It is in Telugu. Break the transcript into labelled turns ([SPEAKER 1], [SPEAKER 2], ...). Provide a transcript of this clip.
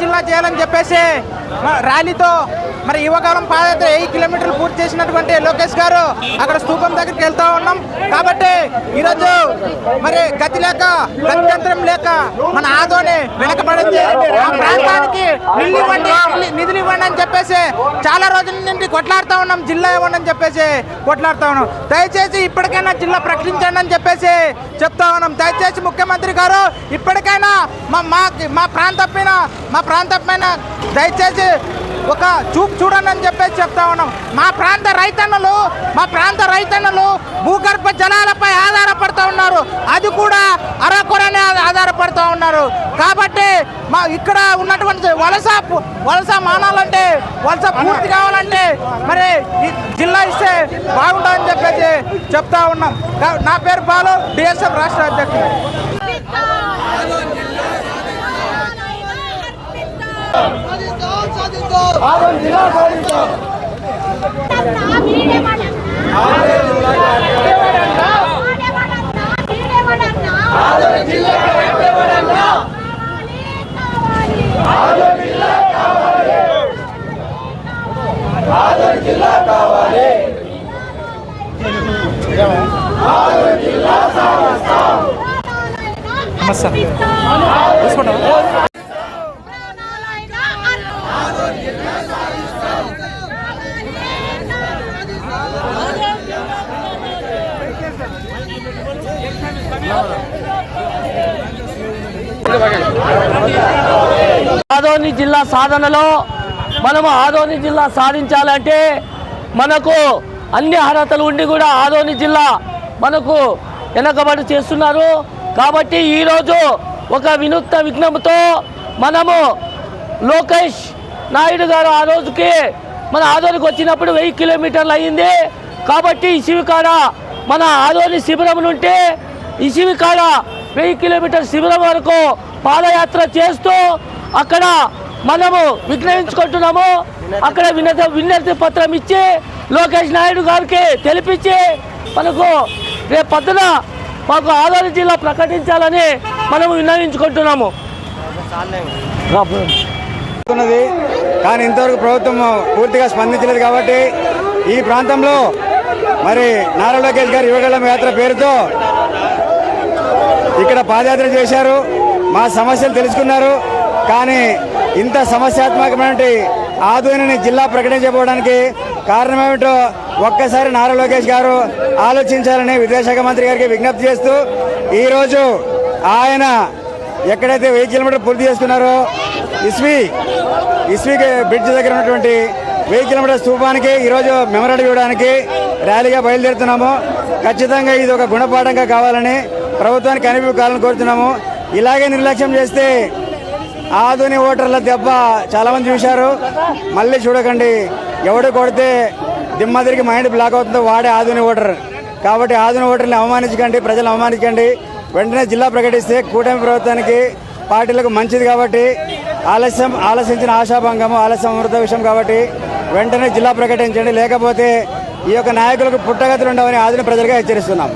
[SPEAKER 1] జిల్లా చేయాలని చెప్పేసి ర్యాలీతో మరి యువకాలం పాదయాత్ర ఎయిట్ కిలోమీటర్లు పూర్తి చేసినటువంటి లోకేష్ గారు అక్కడ స్థూపం దగ్గరికి వెళ్తా ఉన్నాం. కాబట్టి ఈరోజు మరి గతి లేక గత్యంతరం లేక మన ఆదోని వెనకబడింది. ఆ ప్రాంతానికి నిధులు ఇవ్వండి నిధులు- ఇవ్వండి అని చెప్పేసి చాలా రోజుల నుండి కొట్లాడుతా ఉన్నాం. జిల్లా ఇవ్వండి అని చెప్పేసి కొట్లాడుతూ ఉన్నాం. దయచేసి ఇప్పటికైనా జిల్లా ప్రకటించండి అని చెప్పేసి చెప్తా ఉన్నాం. దయచేసి ముఖ్యమంత్రి గారు ఇప్పటికైనా మా మా మా ప్రాంతం పైన మా ప్రాంతం పైన దయచేసి ఒక చూపు చూడండి అని చెప్పేసి చెప్తా ఉన్నాం. మా ప్రాంత రైతన్నలు మా ప్రాంత రైతన్నలు భూగర్భ జలాలపై ఆధారపడుతూ ఉన్నారు. అది కూడా అరకొరనే ఆధారపడుతూ ఉన్నారు. కాబట్టి మా ఇక్కడ ఉన్నటువంటి వలస వలస మానాలంటే వలస పూర్తి కావాలంటే మరి ఈ జిల్లా ఇస్తే బాగుంటుందని చెప్పేసి చెప్తా ఉన్నాం. నా పేరు బాలు డిఎస్ఎఫ్ రాష్ట్ర అధ్యక్షుడు.
[SPEAKER 2] జిల్లా కావాలి ఆరు జిల్లా సమస్త తీసుకుంటా ఆదోని జిల్లా సాధనలో మనము ఆదోని జిల్లా సాధించాలంటే మనకు అన్ని అర్హతలు ఉండి కూడా ఆదోని జిల్లా మనకు వెనకబడి చేస్తున్నారు. కాబట్టి ఈరోజు ఒక వినూత్న విఘ్నంతో మనము లోకేష్ నాయుడు గారు ఆ రోజుకి మన ఆదోనికి వచ్చినప్పుడు వెయ్యి కిలోమీటర్లు అయ్యింది. కాబట్టి శివకాడ మన ఆదోని శిబిరం నుండి ఇసివికాడ వెయ్యి కిలోమీటర్ శిబిరం వరకు పాదయాత్ర చేస్తూ అక్కడ మనము విజ్ఞయించుకుంటున్నాము అక్కడ వినతి వినతి పత్రం ఇచ్చి లోకేష్ నాయుడు గారికి తెలిపించి మనకు రేపు పొద్దున మాకు ఆదోని జిల్లా ప్రకటించాలని మనము విన్నవించుకుంటున్నాము.
[SPEAKER 3] కానీ ఇంతవరకు ప్రభుత్వం పూర్తిగా స్పందించలేదు కాబట్టి ఈ ప్రాంతంలో మరి నారా లోకేష్ గారి యువగళం యాత్ర పేరుతో ఇక్కడ పాదయాత్ర చేశారు. మా సమస్యలు తెలుసుకున్నారు. కానీ ఇంత సమస్యాత్మకమైన ఆధునిని జిల్లా ప్రకటించబోవడానికి కారణమేమిటో ఒక్కసారి నారా లోకేష్ గారు ఆలోచించాలని విదేశాంగ మంత్రి గారికి విజ్ఞప్తి చేస్తూ ఈరోజు ఆయన ఎక్కడైతే వెయ్యి కిలోమీటర్ పూర్తి చేసుకున్నారో ఇస్వి ఇస్వి బ్రిడ్జ్ దగ్గర ఉన్నటువంటి వెయ్యి కిలోమీటర్ స్థూపానికి ఈరోజు మెమరాండం ఇవ్వడానికి ర్యాలీగా బయలుదేరుతున్నాము. ఖచ్చితంగా ఇది ఒక గుణపాఠంగా కావాలని ప్రభుత్వానికి కనిపించాలని కోరుతున్నాము. ఇలాగే నిర్లక్ష్యం చేస్తే ఆధుని ఓటర్ల దెబ్బ చాలామంది చూశారు. మళ్ళీ చూడకండి. ఎవడు కొడితే దిమ్మ తిరిగి మైండ్ బ్లాక్ అవుతుందో వాడే ఆధుని ఓటర్. కాబట్టి ఆధుని ఓటర్ని అవమానించకండి ప్రజలు అవమానించకండి. వెంటనే జిల్లా ప్రకటిస్తే కూటమి ప్రభుత్వానికి పార్టీలకు మంచిది కాబట్టి ఆలస్యం ఆలసించిన ఆశాభంగము ఆలస్యం అమృత విషయం కాబట్టి వెంటనే జిల్లా ప్రకటించండి. లేకపోతే ఈ యొక్క నాయకులకు పుట్టగతులు ఉండవని ఆదిన ప్రజలుగా హెచ్చరిస్తున్నాం.